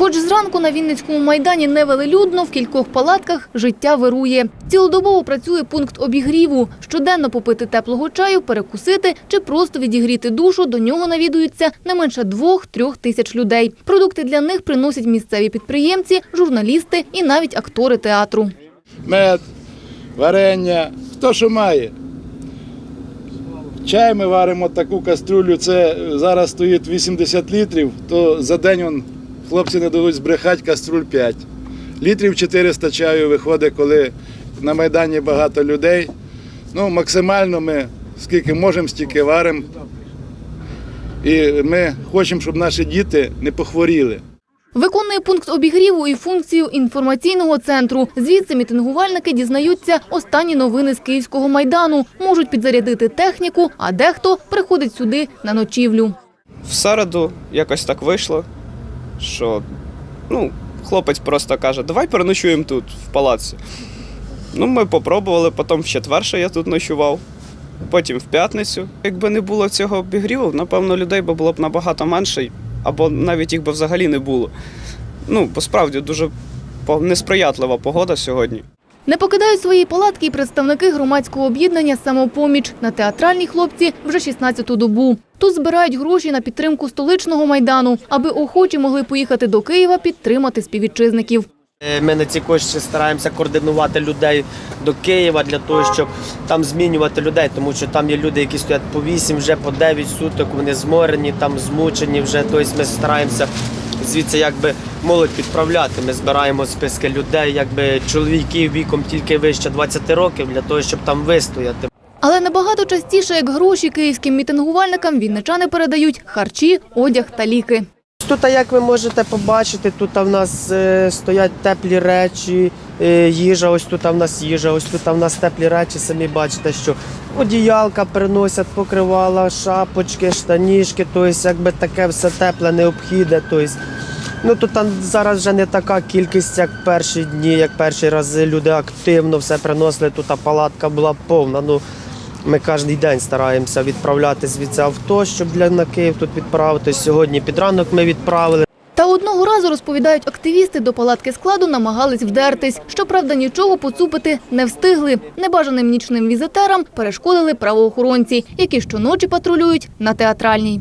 Хоч зранку на Вінницькому майдані не велелюдно, в кількох палатках життя вирує. Цілодобово працює пункт обігріву. Щоденно попити теплого чаю, перекусити чи просто відігріти душу. До нього навідуються не менше двох-трьох тисяч людей. Продукти для них приносять місцеві підприємці, журналісти і навіть актори театру. мед, варення, хто що має. Чай ми варимо таку каструлю, це зараз стоїть 80 літрів, то за день он, хлопці не дадуть збрехати каструль 5. Літрів 400 чаю виходить, коли на Майдані багато людей. Ну, максимально ми скільки можемо, стільки варимо. І ми хочемо, щоб наші діти не похворіли. Виконує пункт обігріву і функцію інформаційного центру. Звідси мітингувальники дізнаються останні новини з Київського майдану. Можуть підзарядити техніку, а дехто приходить сюди на ночівлю. В середу якось так вийшло, що ну, хлопець просто каже, давай переночуємо тут, в палаці. Ну, ми попробували, потім в четверше я тут ночував, потім в п'ятницю. Якби не було цього обігріву, напевно, людей би було б набагато менше, або навіть їх би взагалі не було. Ну, бо справді дуже несприятлива погода сьогодні. Не покидають свої палатки і представники громадського об'єднання «Самопоміч». На театральній хлопці вже 16-ту добу. Тут збирають гроші на підтримку столичного майдану, аби охочі могли поїхати до Києва підтримати співвітчизників. Е, Ми на ці кошти стараємося координувати людей до Києва для того, щоб там змінювати людей, тому що там є люди, які стоять по 8, вже по 9 суток, вони зморені, там змучені вже. Тобто ми стараємося звідси якби молодь підправляти. Ми збираємо списки людей, якби чоловіків віком тільки вище 20 років, для того, щоб там вистояти. Але набагато частіше, як гроші київським мітингувальникам, вінничани передають харчі, одяг та ліки. Тут, як ви можете побачити, тут в нас е, стоять теплі речі, е, їжа, ось тут в нас їжа, ось тут в нас теплі речі, самі бачите, що одіялка приносять, покривала, шапочки, штанішки, тобто якби таке все тепле, необхідне. Тобто, ну тут там зараз вже не така кількість, як перші дні, як перші рази люди активно все приносили, тут палатка була повна. Ну, ми кожен день стараємося відправляти звідси авто, щоб для на Київ тут відправити. Сьогодні під ранок ми відправили. Та одного разу, розповідають активісти, до палатки складу намагались вдертись. Щоправда, нічого поцупити не встигли. Небажаним нічним візитерам перешкодили правоохоронці, які щоночі патрулюють на театральній.